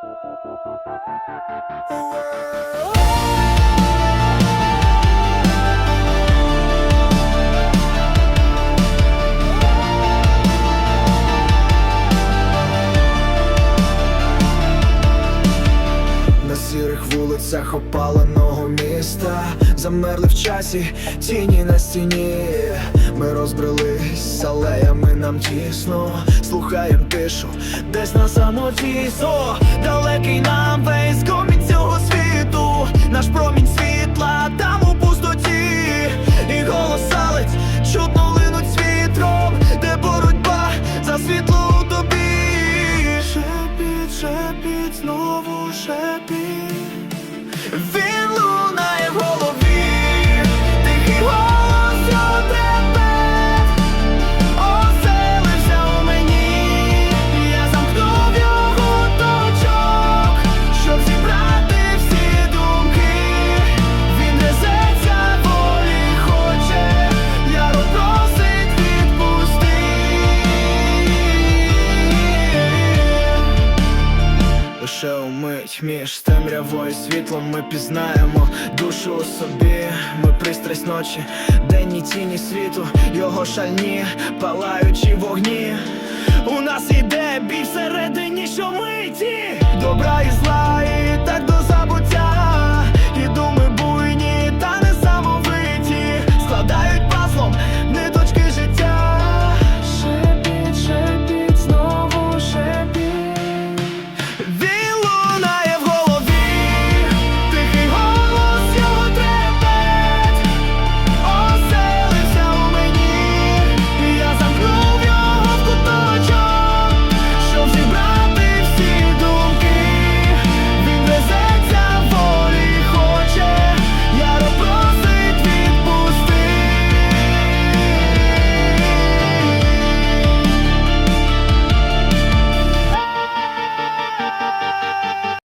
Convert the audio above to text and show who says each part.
Speaker 1: На вулицях опаленого міста. Замерли в часі тіні на стіні. Ми розбрелись алеями нам тісно. Слухаєм тишу десь на самоті О, далекий нам весь гомін цього світу. Наш промінь світла там у пустоті. І голоса ледь чутно линуть світром Де боротьба за світло у тобі. Шепіт, шепіт, знову шепіт This умить між темрявою світлом ми пізнаємо душу у собі, ми пристрасть ночі, денні тіні світу, його шальні, палаючі вогні. У нас іде бій всередині, що миті, добра і зла,